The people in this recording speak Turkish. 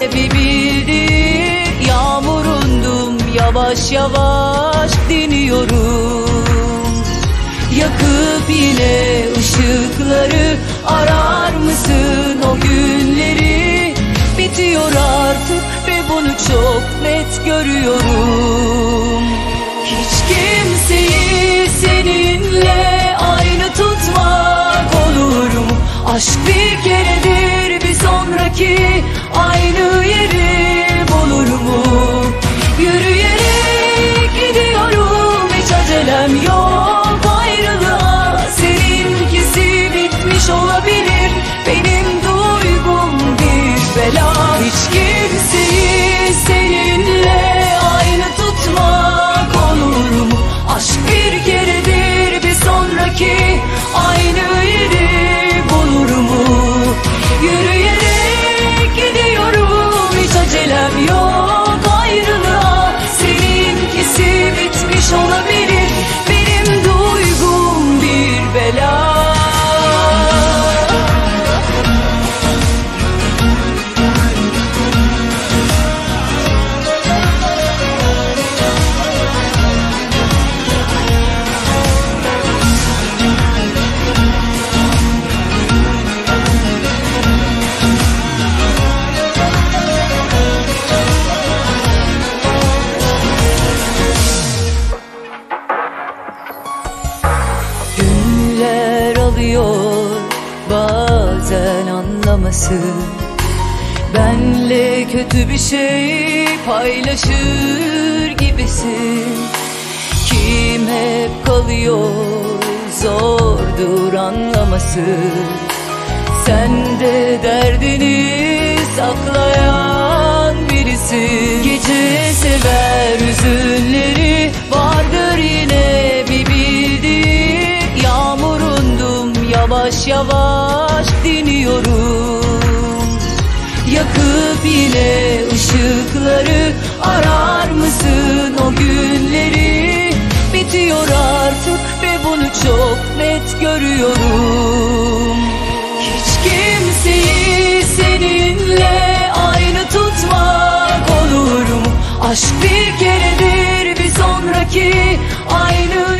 Bildi yağmurundum yavaş yavaş diniyorum Yakıp yine ışıkları arar mısın o günleri? Bitiyor artık ve bunu çok net görüyorum Alıyor bazen anlaması. Benle kötü bir şey paylaşır gibisin. Kim hep kalıyor zordur anlaması. Sen de derdini saklayan birisin yavaş yavaş diniyorum Yakıp yine ışıkları arar mısın o günleri? Bitiyor artık ve bunu çok net görüyorum. Hiç kimseyi seninle aynı tutmak olur mu? Aşk bir keredir bir sonraki aynı